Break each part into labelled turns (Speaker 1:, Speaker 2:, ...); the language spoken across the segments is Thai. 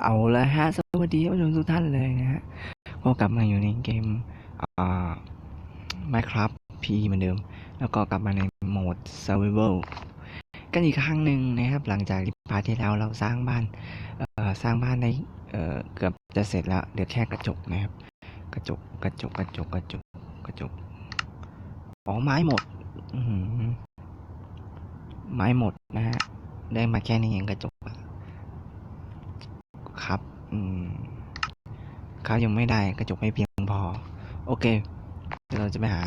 Speaker 1: เอาละฮะ สวัสดีท่านผู้ชมทุกท่านเลยนะฮะ ก็กลับมาอยู่ในเกมอ่า Minecraft P เหมือนเดิม แล้วก็กลับมาในโหมด Survival กันอีกครั้งหนึ่งนะครับ หลังจากที่พาร์ทที่แล้วเราสร้างบ้าน เอ่อ สร้างบ้านได้ เอ่อ เกือบจะเสร็จแล้ว เหลือแค่กระจกนะครับ กระจก กระจก กระจก กระจก กระจก อ๋อ ไม้หมดอืไม้หมดนะฮะ ได้มาแค่นี้เองกระจกอะ ครับ อืมครับยังไม่ได้กระจกไม่เพียงพอ โอเคเดี๋ยวเราจะไปหา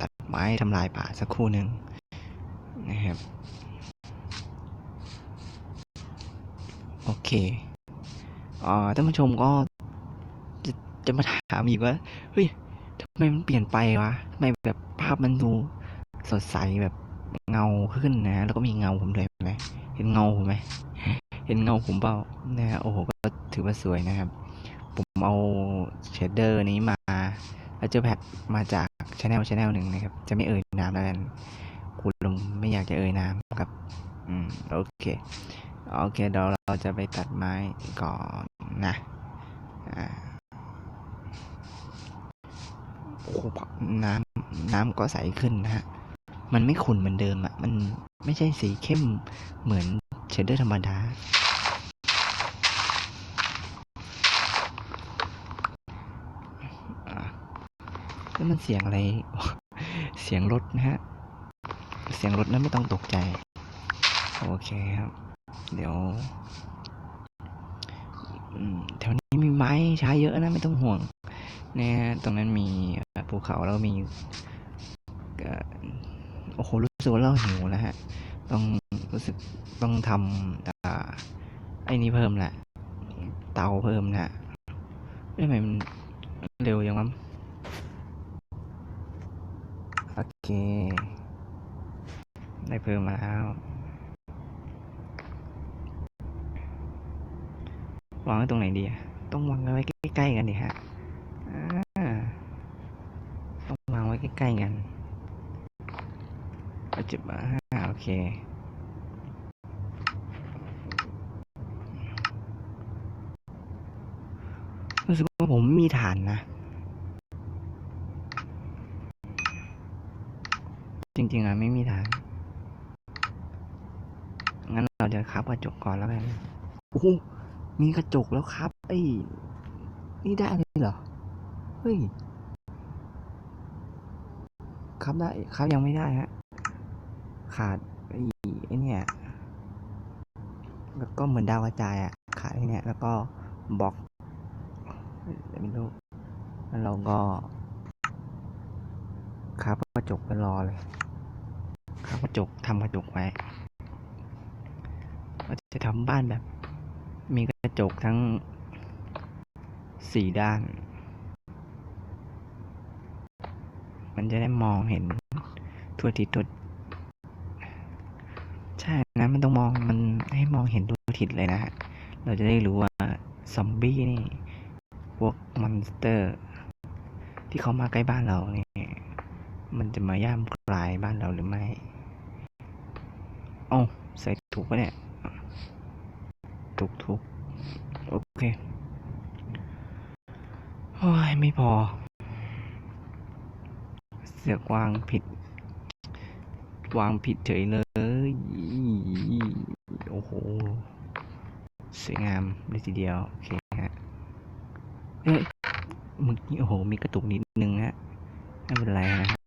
Speaker 1: ตัดไม้ทำลายป่าสักครู่หนึ่งนะครับ โอเคอ่าท่านผู้ชมก็จะจะมาถามอีกว่าเฮ้ยทำไมมันเปลี่ยนไปวะทำไมแบบภาพมันดูสดใสแบบเงาขึ้นนะ แล้วก็มีเงาผมด้วยไหมเห็นเงาผมไหม เห็นเงาผมเปล่านะฮะโอ้โหก็ถือว่าสวยนะครับ ผมเอาเชดเดอร์นี้มาแล้วเจอแพทมาจากช anel ช anel หนึ่งนะครับ จะไม่เอ่ยนามแล้วกันคุณลุงไม่อยากจะเอ่ยนามครับ อืมโอเคโอเคเดี๋ยวเราจะไปตัดไม้ก่อนนะอ่าโอ้น้ำน้ำก็ใสขึ้นนะฮะมันไม่ขุ่นเหมือนเดิมอะ่ะ มันไม่ใช่สีเข้มเหมือนเชดเดอร์ธรรมดา แล้มันเสียงอะไร เสียงรถนะฮะ เสียงรถนั้นไม่ต้องตกใจ โอเคครับ เดี๋ยวแถวนี้มีไม้ใช้เยอะนะไม่ต้องห่วงเนี่ยตรงนั้นมีภูเขาแล้วมีโอ้โหรู้สึกว่าเราหิวแล้วฮะ ต้องรู้สึกต้องทำอ่าไอ้นี่เพิ่มแหละ เตาเพิ่มนะเอ้ยทำไมมันเร็วยังวะโอ เค ได้เพิ่มมาแล้ววางไว้ตรงไหนดีอะต้องวางไว้ใกล้ๆกันดิฮะต้องวางไว้ใกล้ๆกันอาจุดมาอ่าโอเค รู้สึกว่าผมมีฐานนะ ริงๆอะไม่มีฐานงั้นเราจะคับกระจกก่อนแล้วกันโอ้โหมีกระจกแล้วครับ ไอ้ยนี่ได้เลยเหรอ เฮ้ย ครับได้ ครับยังไม่ได้ฮะ ขาดไอ้ไอ้เนี่ย แล้วก็เหมือนดาวกระจายอะขาดไอ้เนี่ย แล้วก็บล็อกเดี๋ยวไม่รู้แล้วเราก็ครับกระจกไปรอเลยับกระจกทำกระจกไว้เราจะทำบ้านแบบ มีกระจกทั้งสี่ด้าน มันจะได้มองเห็นทั่วทิศทั่วใช่นะมันต้องมองมันให้มองเห็นทั่วทิศเลยนะฮะเราจะได้รู้ว่าซอมบี้นี่ พวกมอนสเตอร์ ที่เขามาใกล้บ้านเราเนี่ยมันจะมาย่ามกลายบ้านเราหรือไม่ เอ้าใส่ถูกปะเนี่ย ถูกถูกโอเคโอ้ยไม่พอ เสือกวางผิด วางผิดเฉยเลย โอ้โห สวยงามเลยทีเดียว โอเคฮะเอ้ยเมื่อกี้โอ้โห มีกระตุกนิดนึงฮะ ไม่เป็นไรนะฮะ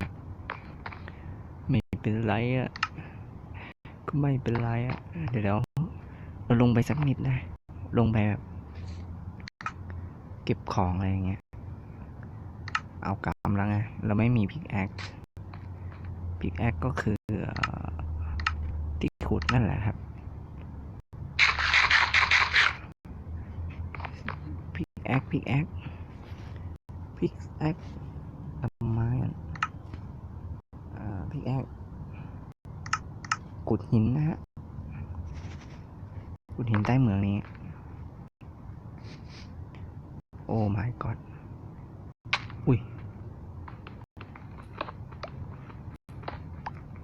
Speaker 1: ไม่เป็นไรอะ ไม่เป็นไรอะเดี๋ยวเราลงไปสักนิดนะ ลงไปแบบ เก็บของอะไรอย่างเงี้ย เอากำแล้วไง เราไม่มีพิกแอค พิกแอคก็คือที่ขุดนั่นแหละครับ พิกแอค พิกแอค พิกแอคทำไมอะพิกแอค ดหินนะฮะขุดหินใต้เหมืองนี้ โอ้ my god อุ้ย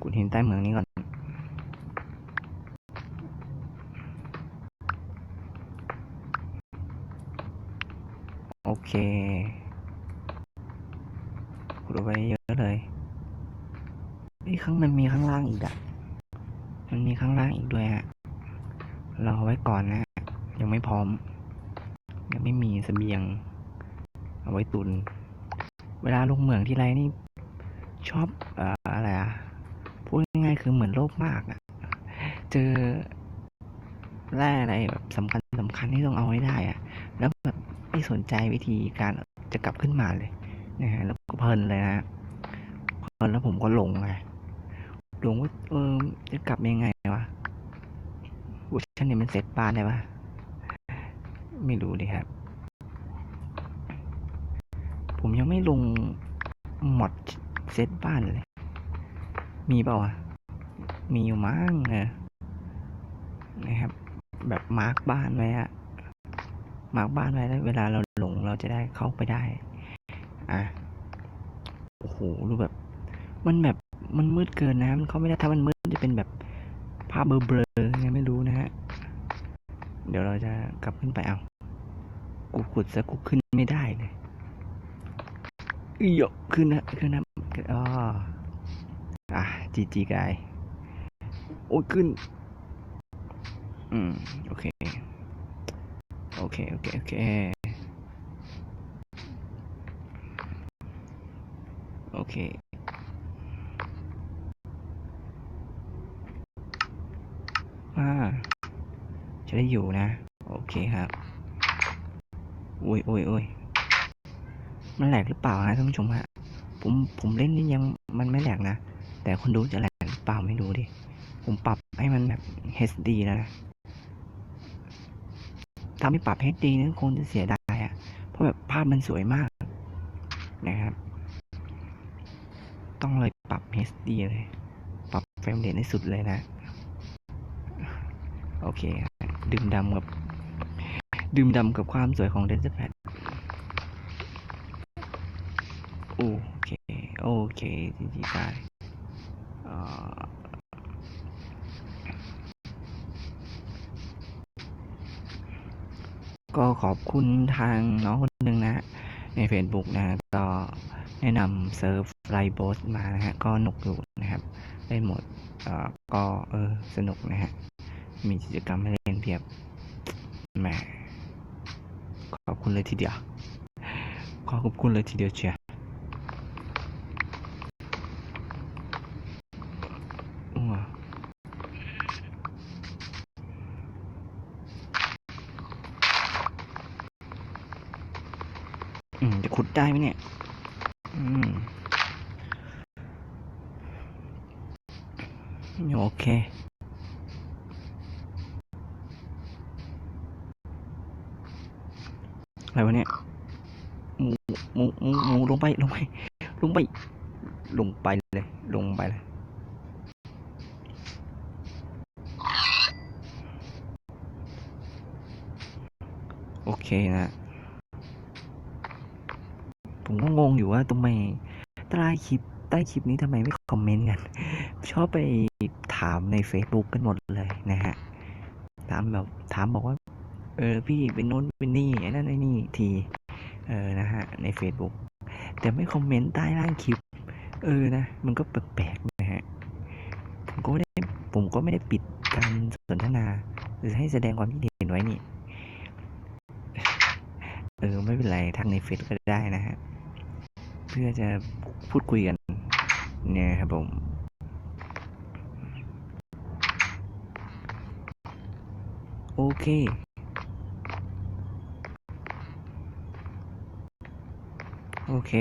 Speaker 1: ขุดหินใต้เหมืองนี้ก่อน โอเคขุดไว้เยอะเลยนี่ข้างมันมีข้างล่างอีกอะ มีข้างล่างอีกด้วยฮะรอไว้ก่อนนะ ยังไม่พร้อม ยังไม่มีเสบียง เอาไว้ตุน เวลาลงเหมืองที่ไรนี่ ชอบเอ่ออะไรอะพูดง่ายๆคือเหมือนโลภมากอะเจอแร่อะไรแบบสำคัญสำคัญที่ต้องเอาให้ได้อะแล้วแบบไม่สนใจวิธีการจะกลับขึ้นมาเลยนะฮะแล้วก็เพลินเลยนะเพลินแล้วผมก็หลงไง หลงว่าเออจะกลับยังไงวะวอร์ชันนี้มันเซตบ้านได้ปะไม่รู้ดิครับ ผมยังไม่ลงหมดเซตบ้านเลย มีเปล่าวะมีอยู่มั้งเออนะครับ แบบมาร์กบ้านไว้อะมาร์กบ้านไว้แล้ว เวลาเราหลงเราจะได้เข้าไปได้ อะ โอ้โหดูแบบ มันแบบ มันมืดเกินนะ มันเขาไม่ได้ถ้ามันมืดจะเป็นแบบภาพเบลอๆไงไม่รู้นะฮะ เดี๋ยวเราจะกลับขึ้นไปเอา กูขุดซะกูขึ้นไม่ได้เลยอียกขึ้นนะขึ้นนะอ๋ออะจีจีกายโอ้ขึ้น อืม โอเค โอเค โอเค โอเค โอเค่าจะได้อยู่นะ โอเคครับอุ้ยอุ้ยอุ้ยมันแหลกหรือเปล่าฮะท่านผู้ชมฮะผมผมเล่นนี่ยังมันไม่แหลกนะ แต่คนดูจะแหลกหรือเปล่าไม่รู้ดิ ผมปรับให้มันแบบ HD แล้วนะถ้าไม่ปรับ HD นี่คงจะเสียดายอะเพราะแบบภาพมันสวยมากนะครับ ต้องเลยปรับ HD เลย ปรับเฟรมเรทให้สุดเลยนะ โอเค ดื่มดำกับ ดื่มดำกับความสวยของ d e n s e r Pad โอเค โอเคจริงๆได้เอ่อก็ขอบคุณทางน้องคนหนึ่งนะฮะใน Facebook นะก็แนะนำเซิร์ฟไลโบสมานะฮะ ก็หนุกอยู่นะครับ ได้หมดเอ่อก็เออสนุกนะฮะ มีกิจกรรมให้เล่นเพียบแหมขอบคุณเลยทีเดียว ขอขอบคุณเลยทีเดียวเชียร์อืมจะขุดได้ไหมเนี่ย อืมโอเค อะไร วะเนี่ยหมูหมูหมูหมูลงไปลงไปลงไป ลงไปเลยลงไปเลยโอเคนะผมก็งงอยู่ว่าทำไมใต้คลิปใต้คลิปนี้ทำไมไม่คอมเมนต์กัน ชอบไปถามใน Facebook กันหมดเลยนะฮะ ถามแบบถามบอกว่า ออพี่เป็นโน้นเป็นนี่ไอ้นั่นไอ้นี่ทีเออนะฮะใน Facebook แต่ไม่คอมเมนต์ใต้ล่างคลิป เออนะ มันก็แปลกๆนะฮะผมก็ไม่ได้ผมก็ไม่ได้ปิดการสนทนา หรือให้แสดงความคิดเห็นไว้นี่ เออ ไม่เป็นไรทักในเฟซก็ได้นะฮะ เพื่อจะพูดคุยกัน เนี่ยครับผมโอเค โอเค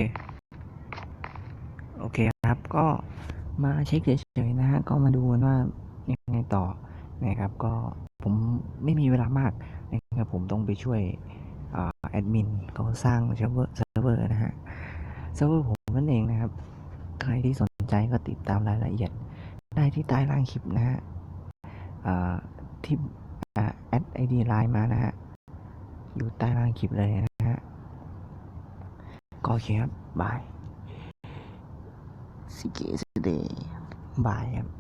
Speaker 1: โอเคครับ ก็มาเช็คเฉยๆนะฮะ ก็มาดูว่ายังไงต่อนะครับ ก็ผมไม่มีเวลามากนะครับ ผมต้องไปช่วยอแอดมินเขาสร้างเซิร์ฟเวอร์เซิร์ฟเวอร์นะฮะ เซิร์ฟเวอร์ผมนั่นเองนะครับ ใครที่สนใจก็ติดตามรายละเอียด ได้ที่ใต้ล่างคลิปนะฮะที่แอดไอดีไลน์มานะฮะ อยู่ใต้ล่างคลิปเลยนะ ฮะก็โอเคครับ